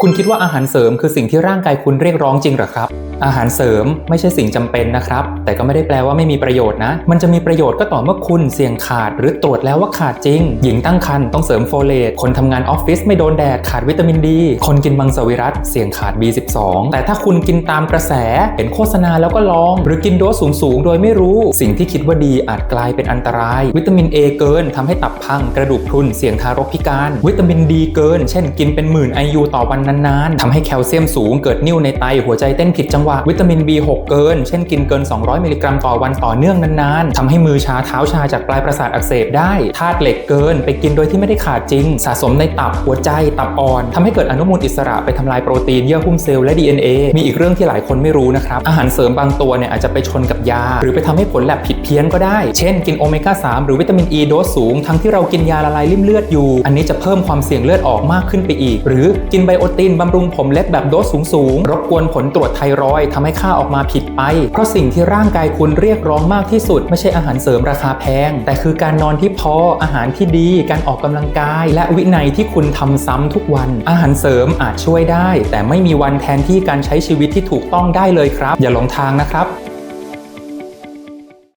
คุณคิดว่าอาหารเสริมคือสิ่งที่ร่างกายคุณเรียกร้องจริงหรอครับ อาหารเสริมไม่ใช่สิ่งจำเป็นนะครับ แต่ก็ไม่ได้แปลว่าไม่มีประโยชน์นะ มันจะมีประโยชน์ก็ต่อเมื่อคุณเสี่ยงขาด หรือตรวจแล้วว่าขาดจริง หญิงตั้งครรภ์ต้องเสริมโฟเลต คนทำงานออฟฟิศไม่โดนแดดขาดวิตามินดี คนกินมังสวิรัตเสี่ยงขาด B12 แต่ถ้าคุณกินตามกระแส เห็นโฆษณาแล้วก็ลอง หรือกินโดสสูงๆ โดยไม่รู้ สิ่งที่คิดว่าดีอาจกลายเป็นอันตราย วิตามิน A เกินทำให้ตับพังกระดูกพรุนเสี่ยงทารกพิการ วิตามินดีเกิน เช่น กินเป็นหมื่น IU ต่อวันนานๆทำให้แคลเซียมสูงเกิดนิ่วในไตหัวใจเต้นผิดจังวะวิตามิน B6 เกิน เช่นกินเกิน 200 มิลลิกรัมต่อวันต่อเนื่องนานๆทำให้มือชาเท้าชาจากปลายประสาทอักเสบได้ธาตุเหล็กเกิน ไปกินโดยที่ไม่ได้ขาดจริง สะสมในตับหัวใจตับอ่อนทำให้เกิดอนุมูลอิสระไปทำลายโปรตีนเยื่อหุ้มเซลล์และ DNA มีอีกเรื่องที่หลายคนไม่รู้นะครับ อาหารเสริมบางตัวเนี่ยอาจจะไปชนกับยา หรือไปทำให้ผลแลบผิดเพี้ยนก็ได้ เช่นกินโอเมก้า3หรือวิตามินอ e ีโดสสูง ทั้งที่เรากินยาละลายริ่มเลือดอยู่ อันนี้จะเพิ่มความเสี่ยงเลือดออกมากขึ้นไปอีก หรือกินไบโอตินบำรุงผมเล็บแบบโดสสูงๆรบกวนผลตรวจไทรอยอยทำให้ค่าออกมาผิดไป เพราะสิ่งที่ร่างกายคุณเรียกร้องมากที่สุด ไม่ใช่อาหารเสริมราคาแพง แต่คือการนอนที่พออาหารที่ดี การออกกำลังกาย และวินัยที่คุณทำซ้ำทุกวัน อาหารเสริมอาจช่วยได้ แต่ไม่มีวันแทนที่การใช้ชีวิตที่ถูกต้องได้เลยครับ อย่าหลงทางนะครับ